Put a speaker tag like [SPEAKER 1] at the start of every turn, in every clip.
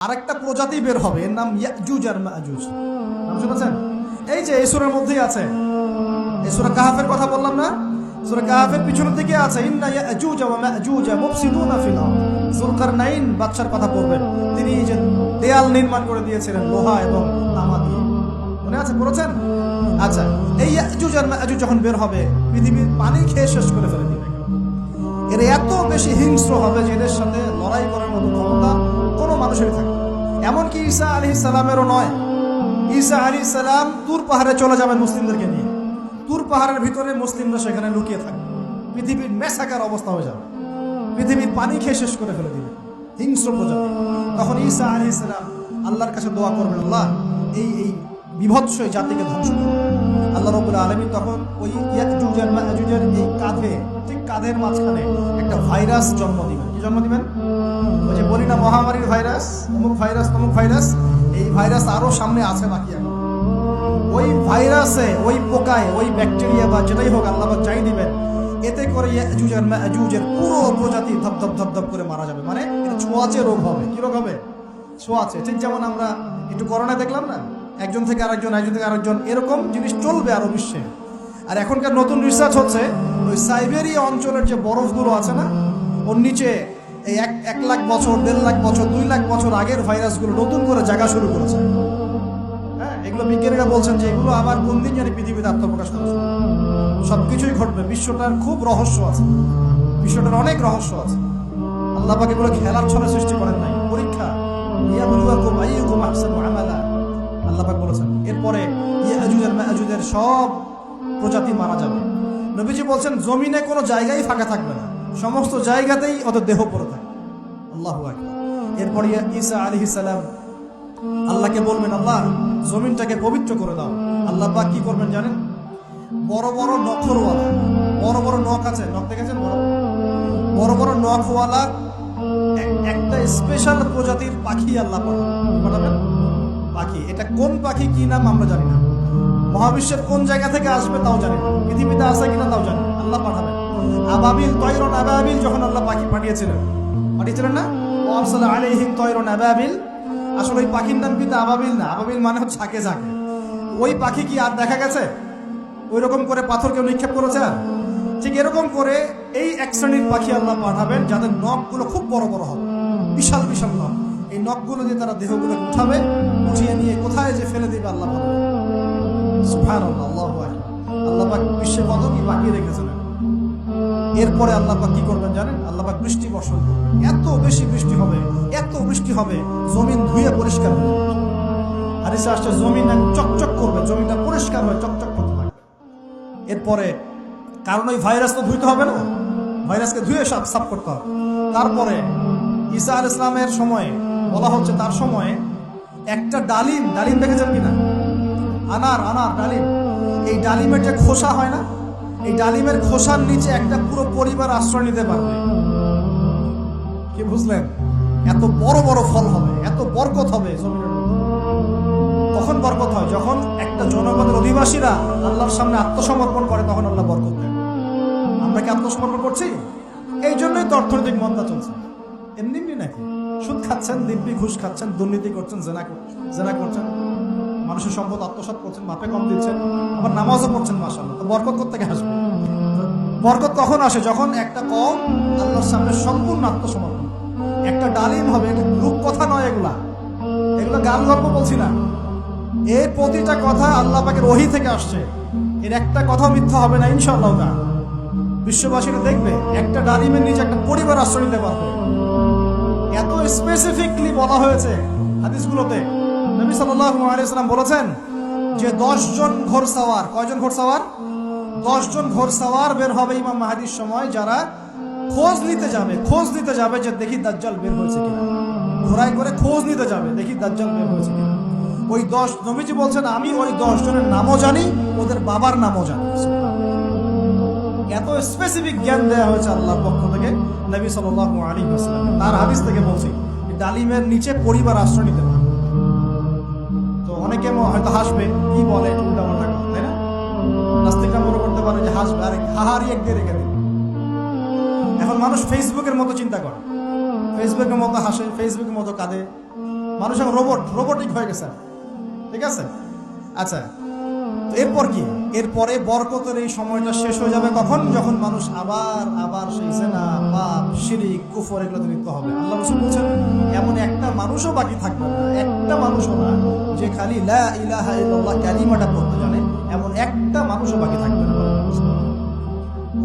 [SPEAKER 1] আরেকটা প্রজাতি বের হবে, এর নাম ইয়াজুজ আর মাজুজ। নাম শুনেছেন? এই যে, এই মধ্যেই আছে। এই কাহাফের কথা বললাম না? কাহাফের পিছনের দিকে আছে, ইন্না ইয়াজুজ ওয়া মাজুজ ফিল আরদ। কথা তিনি যে দেয়াল নির্মাণ করে দিয়েছিলেন, লোহা এবং তামা দিয়ে। মনে আছে? পড়েছেন? আচ্ছা এই ইয়াজুজ আর মাজুজ যখন বের হবে, পৃথিবীর পানি খেয়ে শেষ করে ফেলে দিবে। এর এত বেশি হিংস্র হবে যে এদের সাথে লড়াই করার মতো ক্ষমতা কোনো মানুষেরই থাকে। এমনকি ঈসা আলী সালামেরও নয়। ঈসা আলী সালাম তুর পাহাড়ে চলে যাবেন মুসলিমদেরকে নিয়ে। তুর পাহাড়ের ভিতরে মুসলিমরা সেখানে লুকিয়ে থাকবে। পৃথিবীর মেসাকার অবস্থা হয়ে যাবে। পৃথিবীর পানি খেয়ে শেষ করে ফেলে দিবে। হিংস্র প্রজাতি। তখন ঈসা আলি সালাম আল্লাহর কাছে দোয়া করবেন, আল্লাহ, এই এই বিভৎস জাতিকে ধ্বংস করুন আল্লাহ রবুল্লা আলমী তখন ওই মাজুজের এই কাঁধে, ঠিক কাঁধের মাঝখানে একটা ভাইরাস জন্ম দিবেন। কি জন্ম দিবেন? বলি না, মহামারীর ভাইরাস, অমুক ভাইরাস, তমুক ভাইরাস, এই ভাইরাস আরও সামনে আছে বাকি ওই ভাইরাসে, ওই পোকায়, ওই ব্যাকটেরিয়া বা যেটাই হোক, আল্লাহ চাই দিবেন, এতে করে ইয়াজুজের মাজুজের পুরো প্রজাতি ধপ ধপ ধপ ধপ করে মারা যাবে। মানে ছোঁয়াচে রোগ হবে। কি রোগ হবে? ছোঁয়াচে। ঠিক যেমন আমরা একটু করোনা দেখলাম না? একজন থেকে আরেকজন একজন থেকে আরেকজন, এরকম জিনিস চলবে আরও বিশ্বে। আর এখনকার নতুন রিসার্চ হচ্ছে, ওই সাইবেরিয়া অঞ্চলের যে বরফগুলো আছে না, ওর নিচে এই এক এক লাখ বছর, দেড় লাখ বছর, দুই লাখ বছর আগের ভাইরাসগুলো নতুন করে জায়গা শুরু করেছে। হ্যাঁ এগুলো বিজ্ঞানীরা বলছেন যে এগুলো আবার কোন দিন জানি পৃথিবীতে আত্মপ্রকাশ করেছে। সব কিছুই ঘটবে, বিশ্বটার খুব রহস্য আছে। বিশ্বটার অনেক রহস্য আছে। আল্লাহ পাক এগুলো খেলার ছলে সৃষ্টি করেন নাই। পরীক্ষা, ইয়াবলুয়াকুম আইয়ুকুম আহসানু আমালা। আল্লাহ পাক বলেছেন, এরপরে ইয়াজুজ আর মাজুজের সব প্রজাতি মারা যাবে। নবীজি বলছেন, জমিনে কোনো জায়গায় ফাঁকা থাকবে না। সমস্ত জায়গাতেই ওদের দেহ পড়ে থাকবে আল্লাহ এরপরে ঈসা আলাইহিস সালাম আল্লাহকে বলবেন, আল্লাহ, জমিনটাকে পবিত্র করে দাও। আল্লাহ পাক কি করবেন জানেন? বড় বড় নখরওয়ালা, বড় বড় নখ আছে, নখ দেখেছেন? বড়। বড় বড় নখওয়ালা একটা স্পেশাল প্রজাতির পাখি আল্লাহ পাঠাবেন। পাখি, এটা কোন পাখি, কি নাম আমরা জানি না। মহাবিশ্বের কোন জায়গা থেকে আসবে তাও জানি না। পৃথিবীতে আছে কিনা তাও জানি আল্লাহ পাঠাবেন। আবাবিল তৈরন আবাবিল যখন আল্লাহ পাখি পাঠিয়েছিলেন। পাঠিয়েছিলেন না? ওয়ারসালা আলাইহিম তৈরন আবাবিল। আসলে ওই পাখির নাম কিন্তু আবাবিল না। আবাবিল মানে হচ্ছে ঝাঁকে ঝাঁকে। ওই পাখি কি আর দেখা গেছে? ওই রকম করে পাথর কেউ নিক্ষেপ করেছে? আর? ঠিক এরকম করে এই এক শ্রেণির পাখি আল্লাহ পাঠাবেন, যাদের নখগুলো খুব বড় বড় হবে। বিশাল বিশাল নখ। এই নখগুলো দিয়ে তারা দেহগুলো উঠাবে, উঠিয়ে নিয়ে কোথায় যে ফেলে দিবে আল্লাহ আল্লাহ আল্লাহ পাক বিশ্বে কত কি বাকি রেখেছেন এরপরে আল্লাহ কি করবেন জানেন? আল্লাহ বৃষ্টি বর্ষণ। এত বেশি বৃষ্টি হবে, এত বৃষ্টি হবে, জমিন ধুয়ে পরিষ্কার হবে। হাদিসে আসছে, জমিন চকচক করবে, জমিনটা পরিষ্কার হয়ে চকচক করতে থাকবে। এরপরে, কারণ ওই ভাইরাস তো ধুইতে হবে না? ভাইরাসকে ধুয়ে সাফ সাফ করতে হবে। তারপরে, ঈসা আল ইসলামের সময়ে, বলা হচ্ছে তার সময়ে, একটা ডালিম ডালিম দেখেছেন কিনা? আনার আনার ডালিম। এই ডালিমের যে খোসা হয় না এই ডালিমের খোসার নিচে একটা পুরো পরিবার আশ্রয় নিতে পারবে। কি বুঝলেন? এত বড় বড় ফল হবে, এত বরকত হবে কখন বরকত হয়? যখন একটা জনপদের অধিবাসীরা আল্লাহর সামনে আত্মসমর্পণ করে, তখন আল্লাহ বরকত দেয় আমরা কি আত্মসমর্পণ করছি? এই জন্যই তো অর্থনৈতিক মন্দা চলছে। এমনি নাকি? সুদ খাচ্ছেন, দিব্যি ঘুষ খাচ্ছেন, দুর্নীতি করছেন, জেনা কর- জেনা করছেন। মানুষের সম্পদ, আত্মসাৎ করছেন মাপে কম দিচ্ছেন আবার নামাজও পড়ছেন মাসাল্লাহ তো বরকত করতে আসবে? বরকত তখন আসে? যখন একটা কম আল্লাহর সামনে সম্পূর্ণ আত্মসমর্পণ। একটা ডালিম হবে, এটা রূপকথা নয় এগুলা। এগুলো গান গল্প বলছি না। এই প্রতিটা কথা আল্লাহ পাকের ওহি থেকে আসছে। এর একটা কথা মিথ্যা হবে না, ইনশাআল্লাহ তা বিশ্ববাসীরা দেখবে, একটা ডালিমের নিচে একটা পরিবার আশ্রয় নিতে পারবে। এত স্পেসিফিকলি বলা হয়েছে হাদিসগুলোতে। নবী সাল্লাল্লাহু আলাইহি সাল্লাম বলেছেন যে দশজন ঘোড়সাওয়ার কয়জন ঘোড়সাওয়ার দশজন ঘোড়সাওয়ার বের হবে ইমাম মাহাদির সময় যারা খোঁজ নিতে যাবে, খোঁজ নিতে যাবে যে দেখি দাজ্জাল বের হয়েছে কিনা। ঘোড়ায় করে খোঁজ নিতে যাবে, দেখি দাজ্জাল বের হয়েছে কিনা। ওই দশ, নবীজি বলছেন, আমি ওই দশ জনের নামও জানি, ওদের বাবার নামও জানি। এত স্পেসিফিক জ্ঞান দেওয়া হয়েছে আল্লাহর পক্ষ থেকে নবী সাল্লাল্লাহু আলাইহি ওয়াসাল্লাম তার হাদিস থেকে বলছি, ডালিমের নিচে পরিবার আশ্রয় নিতে অনেকে হয়তো হাসবে। কি বলে? তাই না? নাস্তিকরা মনে করতে পারে যে হাসবে। আরে, হাহারি এক রেখে দিন এখন মানুষ ফেসবুকের মতো চিন্তা করে। ফেসবুকের মতো হাসে ফেসবুকের মতো কাঁদে। মানুষ এখন রোবট রোবটিক হয়ে গেছে। ঠিক আছে? আচ্ছা। এরপর কি? এরপরে বরকতের এই সময়টা শেষ হয়ে যাবে কখন? যখন মানুষ আবার আবার সেই জেনা, পাপ, শিরিক, কুফর এগুলোতে লিপ্ত হবে। আল্লাহ রসুল বলছেন, এমন একটা মানুষও বাকি থাকবে না। একটা মানুষও না, যে খালি লা ইলাহা ইল্লাল্লাহ কালিমাটা পড়তে জানে, এমন একটা মানুষও বাকি থাকবে না।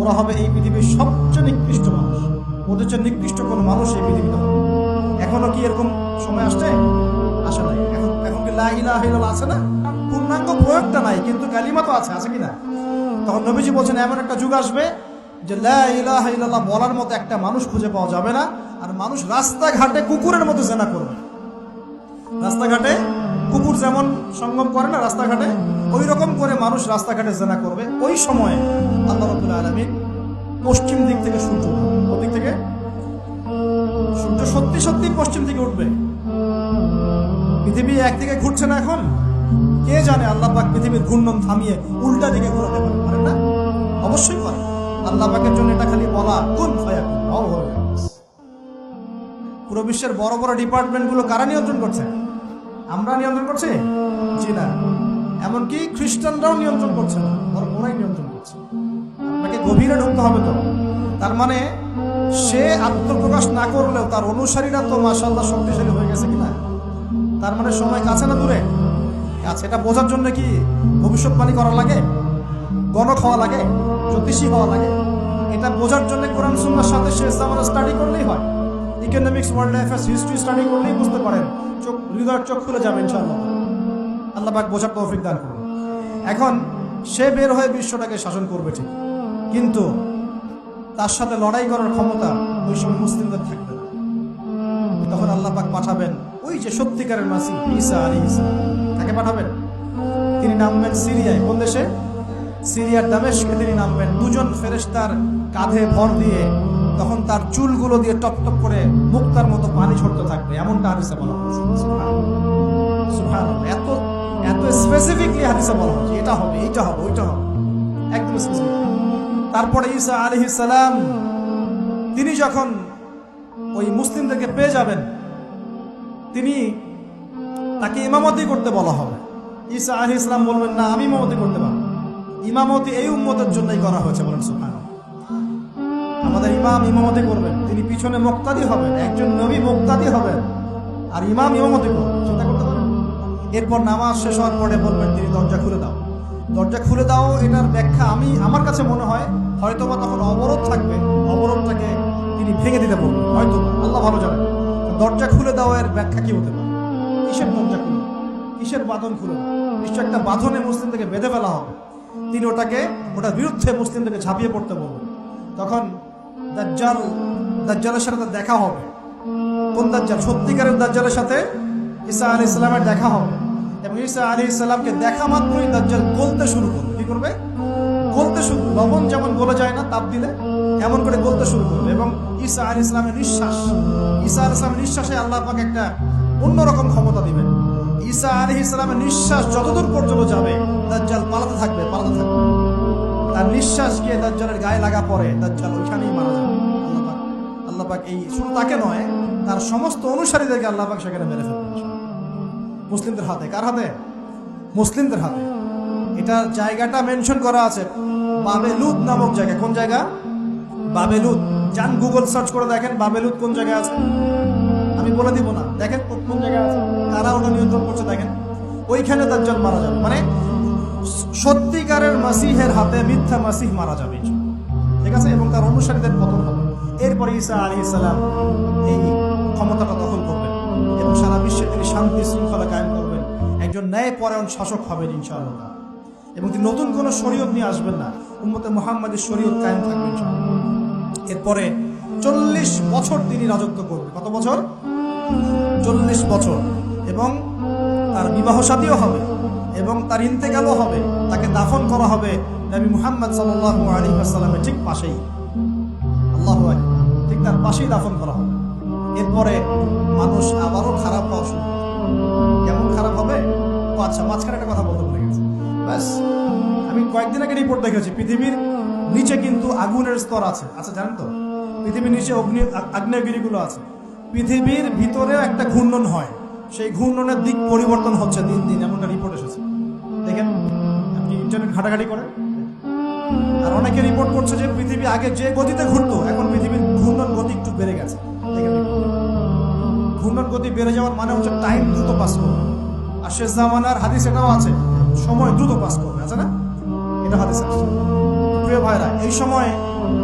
[SPEAKER 1] ওরা হবে এই পৃথিবীর সবচেয়ে নিকৃষ্ট মানুষ। ওদের চেয়ে নিকৃষ্ট কোনো মানুষ এই পৃথিবীতে হবে এখনও কি এরকম সময় আসছে? আসে নাই। এখন এখন কি লা ইলাহা আছে না? পূর্ণাঙ্গ প্রয়োগটা নাই, কিন্তু কালিমা তো আছে আছে কি না তখন নবীজি বলছেন, এমন একটা যুগ আসবে যে লা ইলাহা ইল্লাল্লাহ বলার মতো একটা মানুষ খুঁজে পাওয়া যাবে না, আর মানুষ রাস্তাঘাটে কুকুরের মতো জেনা করবে। রাস্তাঘাটে কুকুর যেমন সঙ্গম করে না রাস্তাঘাটে ওই রকম করে মানুষ রাস্তাঘাটে জেনা করবে। ওই সময়ে আল্লাহ রবুল্লা আলমী পশ্চিম দিক থেকে সূর্য। দিক থেকে? সূর্য সত্যি সত্যি পশ্চিম দিকে উঠবে। পৃথিবী একদিকে ঘুরছে না এখন? কে জানে আল্লাহ পাক পৃথিবীর ঘূর্ণন থামিয়ে উল্টা দিকে ঘোরাতে পারে না? অবশ্যই পারে। আল্লাহ পাকের জন্য এটা খালি বলা কোন ফায়া। পুরো বিশ্বের বড় বড় ডিপার্টমেন্টগুলো কারা নিয়ন্ত্রণ করছে? আমরা নিয়ন্ত্রণ করছি? জি না। এমনকি খ্রিস্টানরাও নিয়ন্ত্রণ করছে না, বরং ওরাই নিয়ন্ত্রণ করছে। আপনাকে গভীরে ঢুকতে হবে তো। তার মানে সে আত্মপ্রকাশ না করলেও তার অনুসারীরা তো মাসাল্লাহ শক্তিশালী হয়ে গেছে কিনা? তার মানে সময় কাছে না দূরে? কাছে এটা বোঝার জন্য কি ভবিষ্যৎবাণী করা লাগে? গণক হওয়া লাগে? জ্যোতিষী হওয়া লাগে? এটা বোঝার জন্য কোরআন সুন্নার সাথে শেষ জামানা স্টাডি করলেই হয়। Economics world affairs history study করলেই বুঝতে পারেন। চোখ, হৃদয়ের চোখ খুলে যাবে ইনশাআল্লাহ। আল্লাহ পাক বোঝার তৌফিক দান করুন। এখন সে বের হয়ে বিশ্বটাকে শাসন করবে ঠিক। কিন্তু তার সাথে লড়াই করার ক্ষমতা ওই সময় মুসলিমদের থাকবে না। তখন আল্লাহ পাক পাঠাবেন ওই যে সত্যিকারের মাসি ঈসা আলী ঈসা তাকে পাঠাবেন? তিনি নামবেন সিরিয়ায়। কোন দেশে? সিরিয়ার দামেশকে তিনি নামবেন। দুজন ফেরেশতার কাঁধে ভর দিয়ে তখন তার চুলগুলো দিয়ে টপ টপ করে মুক্তার মতো পানি ছড়তে থাকবে। এমনটা হাদিসে বলা হয়েছে। এত এত স্পেসিফিকলি হাদিসে বলা হয়েছে। এটা হবে, এইটা হবে, ওইটা হবে। একদম তারপরে ঈসা আলাইহিস সালাম, তিনি যখন ওই মুসলিমদেরকে পেয়ে যাবেন, তিনি তাকে ইমামতি করতে বলা হবে। ঈসা আলী ইসলাম বলবেন, না, আমি ইমামতি করতে পারব ইমামতি এই উম্মতের জন্যই করা হয়েছে বলেন সুফান আমাদের ইমাম ইমামতি করবেন, তিনি পিছনে মুক্তাদি হবেন, একজন নবী মুক্তাদি হবেন, আর ইমাম ইমামতি করবেন, চিন্তা করতে পারেন। এরপর নামাজ শেষ হওয়ার পরে বলবেন, তিনি দরজা খুলে দাও। দরজা খুলে দাও, এটার ব্যাখ্যা আমি, আমার কাছে মনে হয় হয়তো বা তখন অবরোধ থাকবে। অবরোধটাকে তিনি ভেঙে দিতে বলবেন হয়তো আল্লাহ ভালো জানেন। দরজা খুলে দাও, এর ব্যাখ্যা কি হতে পারে? কিসের দরজা খুলে? কিসের বাঁধন খুলে? নিশ্চয় একটা বাঁধনে মুসলিমদেরকে বেঁধে ফেলা হবে। তিনি ওটাকে, ওটার বিরুদ্ধে মুসলিমদেরকে ঝাঁপিয়ে পড়তে বলবেন তখন দাজ্জাল, দাজ্জালের সাথে দেখা হবে। কোন দাজ্জাল? সত্যিকারের দাজ্জালের সাথে ঈসা আলী ইসলামের দেখা হবে। এবং ঈসা আলী ইসলামকে দেখা মাত্রই দাজ্জাল গলতে শুরু করবে। কি করবে? গলতে শুরু লবণ যেমন গলে যায় না, তাপ দিলে এমন করে গলতে শুরু করবে। এবং ঈসা আলী ইসলামের নিঃশ্বাস। ঈসা আলী ইসলামের নিঃশ্বাসে আল্লাহ পাক একটা অন্যরকম ক্ষমতা দিবেন ঈসা আলী ইসলামের নিঃশ্বাস যতদূর পর্যন্ত যাবে, দাজ্জাল পালাতে থাকবে পালাতে থাকবে। তার নিঃশ্বাস গিয়ে দাজ্জালের গায়ে লাগা পরে দাজ্জাল ওইখানেই মারা যাবে। আল্লাহ পাক আল্লাহ পাক এই শুধু তাকে নয়, তার সমস্ত অনুসারীদেরকে আল্লাহ পাক সেখানে মেরে ফেলবেন মুসলিমদের হাতে, কার হাতে? মুসলিমদের হাতে। এটা জায়গাটা মেনশন করা আছে বাবেলুদ নামক জায়গা কোন জায়গা? বাবেলুদ যান গুগল সার্চ করে দেখেন বাবেলুদ কোন জায়গায় আছে। আমি বলে দিব না। দেখেন কোন জায়গায় আছে। ওটা নিয়ন্ত্রণ করছে, দেখেন। ওইখানে দাজ্জাল মারা যাবে। মানে সত্যিকারের মাসিহের হাতে মিথ্যা মাসিহ মারা যাবে ঠিক আছে? এবং তার অনুসারীদের পতন হবে। এরপরে ঈসা আলী ইসলাম এই ক্ষমতাটা দখল করবেন এবং সারা বিশ্বে তিনি শান্তি শৃঙ্খলা কায়েম করবেন। একজন ন্যায় ন্যায়পরায়ণ শাসক হবেন ইনশাআল্লাহ। এবং তিনি নতুন কোনো শরীয়ত নিয়ে আসবেন না। উম্মতে মোহাম্মদের শরীয়ত কায়েম থাকবে ইনশাআল্লাহ। এরপরে চল্লিশ বছর তিনি রাজত্ব করবেন। কত বছর? চল্লিশ বছর। এবং তার বিবাহ সাদীও হবে এবং তার ইন্তেকালও হবে। তাকে দাফন করা হবে নবী মুহাম্মদ সাল্লাহ আলী আসসালামের ঠিক পাশেই। আল্লাহ ঠিক তার পাশেই দাফন করা হবে। এরপরে মানুষ আবারও খারাপ হওয়া শুরু কেমন খারাপ হবে? ও আচ্ছা মাঝখানে একটা কথা বলতে ভুলে গেছি। ব্যাস, আমি কয়েকদিন আগে রিপোর্ট দেখেছি, পৃথিবীর নিচে কিন্তু আগুনের স্তর আছে। আচ্ছা জানেন তো? পৃথিবীর নিচে অগ্নি আগ্নেয়গিরিগুলো আছে। পৃথিবীর ভিতরে একটা ঘূর্ণন হয়। সেই ঘূর্ণনের দিক পরিবর্তন হচ্ছে দিন দিন এমন একটা রিপোর্ট এসেছে। দেখেন, আপনি ইন্টারনেট ঘাটাঘাটি করেন। আর অনেকে রিপোর্ট করছে যে পৃথিবী আগে যে গতিতে ঘুরতো, এখন পৃথিবীর ঘূর্ণন গতি একটু বেড়ে গেছে। ঘূর্ণন গতি বেড়ে যাওয়ার মানে হচ্ছে টাইম দ্রুত পাস করবে আর শেষ জামানার হাদিস এটাও আছে, সময় দ্রুত পাস করবে আছে না? এটা হাদিস আছে। প্রিয় ভাইরা এই সময়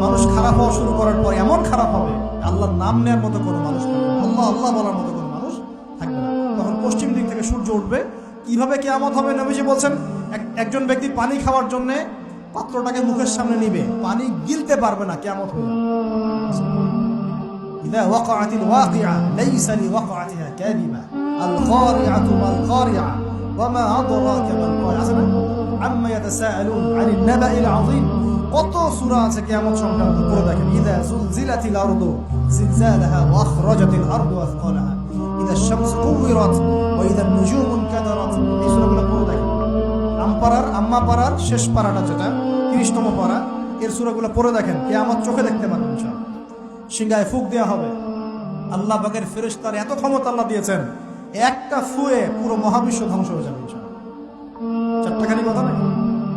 [SPEAKER 1] মানুষ খারাপ হওয়া শুরু করার পর এমন খারাপ হবে আল্লাহর নাম নেওয়ার মতো কোনো মানুষ থাকবে না। আল্লাহ আল্লাহ বলার মতো কোনো মানুষ থাকবে না তখন পশ্চিম দিক থেকে সূর্য উঠবে কিভাবে কেয়ামত হবে নবীজি বলছেন এক- একজন ব্যক্তি পানি খাওয়ার জন্য পাত্রটাকে মুখের সামনে নিবে পানি গিলতে পারবে না কেয়ামত হয়ে যাবে إذا وقعت الواقعة ليس لوقعتها كاذبة القارعة ما القارعة وما أدراك ما القارعة أسمع؟ عما يتساءلون عن النبأ العظيم কত সূরা আছে কিয়ামত সংক্রান্ত করে দেখেন। ইদা জুলজিলাতিল আরদু জিলজালাহা ওয়া আখরাজাতিল আরদু আথqalaha ইদা শামসু কুবিরাত ওয়া ইদা এই পড়ে দেখেন। আমপাড়ার আম্মা শেষ পাড়াটা যেটা, তিরিশতম পাড়া, এর সূরাগুলো পড়ে দেখেন। কিয়ামত চোখে দেখতে পারবেন ইনশাআল্লাহ। সিংহায় ফুক দেওয়া হবে। আল্লাহ বাগের ফেরেশতার এত ক্ষমতা আল্লাহ দিয়েছেন, একটা ফুয়ে পুরো মহাবিশ্ব ধ্বংস হয়ে যাবে। চারটাখানি কথা নাকি?